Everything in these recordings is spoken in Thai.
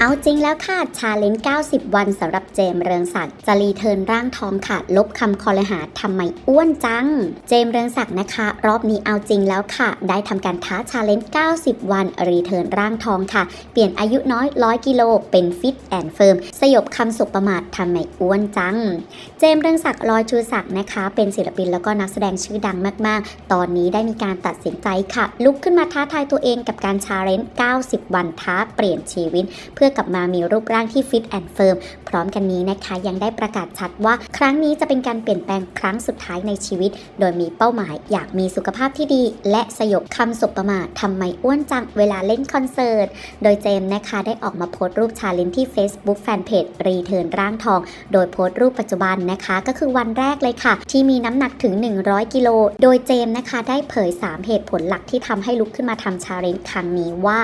เอาจริงแล้วค่ะชาเลนจ์90 วันสำหรับเจมเรืองศักดิ์จะรีเทิร์นร่างทองค่ะลบคำคอลหาทำไมอ้วนจัง เจมเรืองศักดิ์นะคะ รอบนี้เอาจริงแล้วค่ะ ได้ทำการท้าชาเลนจ์90 วันรีเทิร์นร่างทองค่ะ เปลี่ยนอายุน้อย 100 กิโลเป็นฟิตแอนด์เฟิร์มสยบคำสุประมาททำไมอ้วนจัง เจมเรืองศักดิ์ลอยชูศักดิ์นะคะ เป็นศิลปินแล้วก็นักแสดงชื่อดังมากๆ ตอนนี้ได้มีการตัดสินใจค่ะ ลุกขึ้นมาท้าทายตัวเองกับการชาเลนจ์90 วันท้าเปลี่ยนชีวิตเพื่อกลับมามีรูปร่างที่ฟิตแอนด์เฟิร์มพร้อมกันนี้นะคะยังได้ประกาศชัดว่า ครั้งนี้จะเป็นการเปลี่ยนแปลงครั้งสุดท้ายในชีวิต โดยมีเป้าหมายอยากมีสุขภาพที่ดี และสยบคำสบประมาททำไมอ้วนจังเวลาเล่นคอนเสิร์ต โดยเจมส์นะคะได้ออกมาโพสต์รูปชาเลนจ์ที่ Facebook Fanpage รีเทิร์นร่างทอง โดยโพสต์รูปปัจจุบันนะคะ ก็คือวันแรกเลยค่ะ ที่มีน้ำหนักถึง 100 กิโล โดยเจมส์นะคะ ได้เผย 3 เหตุผลหลักที่ทำให้ลุกขึ้นมาทำชาเลนจ์ครั้งนี้ว่า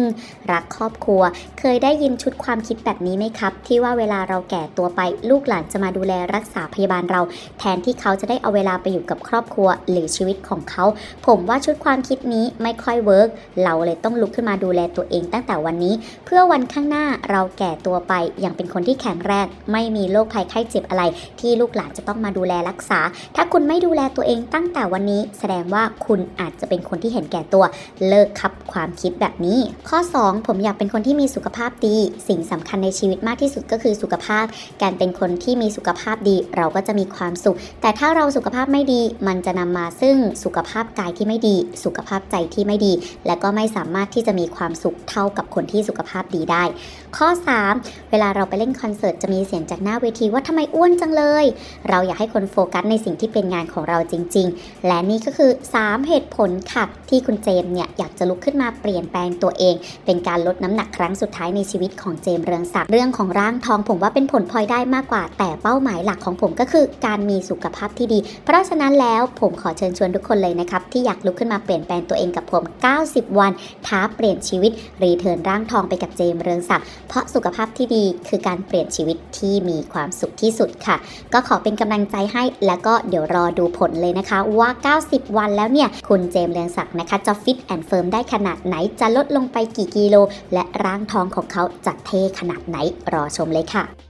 1. รักครอบครัว เคยได้ได้ยินชุดความคิดแบบนี้ไหมครับ ที่ว่าเวลาเราแก่ตัวไปลูกหลานจะมาดูแลรักษาพยาบาลเรา แทนที่เขาจะได้เอาเวลาไปอยู่กับครอบครัวหรือชีวิตของเขา ผมว่าชุดความคิดนี้ไม่ค่อยเวิร์กเราเลยต้องลุกขึ้นมาดูแลตัวเองตั้งแต่วันนี้ เพื่อวันข้างหน้าเราแก่ตัวไปอย่างเป็นคนที่แข็งแรงไม่มีโรคภัยไข้เจ็บอะไร ที่ลูกหลานจะต้องมาดูแลรักษา ถ้าคุณไม่ดูแลตัวเองตั้งแต่วันนี้ แสดงว่าคุณอาจจะเป็นคนที่เห็นแก่ตัว เลิกคับความคิดแบบนี้ ข้อ 2 ผมอยากเป็นคนที่มีสุขภาพดี สิ่งสำคัญในชีวิตมากที่สุดก็คือสุขภาพ การเป็นคนที่มีสุขภาพดี เราก็จะมีความสุข แต่ถ้าเราสุขภาพไม่ดี มันจะนำมาซึ่งสุขภาพกายที่ไม่ดี สุขภาพใจที่ไม่ดี และก็ไม่สามารถที่จะมีความสุขเท่ากับคนที่สุขภาพดีได้ ข้อ 3 เวลาเราไปเล่นคอนเสิร์ตจะมีเสียงจากหน้าเวทีว่าทำไมอ้วนจังเลย เราอยากให้คนโฟกัสในสิ่งที่เป็นงานของเราจริง ๆ และนี่ก็คือ 3 เหตุผลค่ะที่คุณเจมส์เนี่ยอยากจะลุกขึ้นมาเปลี่ยนแปลงตัวเอง เป็นการลดน้ำหนักครั้งสุดท้ายในชีวิตของเจมเรืองศักดิ์เรื่องของร่างทองผมว่าเป็นผลพลอยได้มากกว่า แต่เป้าหมายหลักของผมก็คือการมีสุขภาพที่ดี เพราะฉะนั้นแล้วผมขอเชิญชวนทุกคนเลยนะครับ ที่อยากลุกขึ้นมาเปลี่ยนแปลงตัวเองกับผม 90 วัน ท้าเปลี่ยนชีวิต รีเทิร์นร่างทองไปกับเจมเรืองศักดิ์เพราะสุขภาพที่ดีคือการเปลี่ยนชีวิตที่มีความสุขที่สุดค่ะ ก็ขอเป็นกำลังใจให้แล้วก็เดี๋ยวรอดูผลเลยนะคะ ว่า 90 วันแล้วเนี่ยคุณเจมเรืองศักดิ์นะคะจะฟิตแอนด์เฟิร์มได้ขนาดไหนจะลดลงไปกี่กิโล และร่างทองของเขาจะเท่ขนาดไหนรอชมเลยค่ะ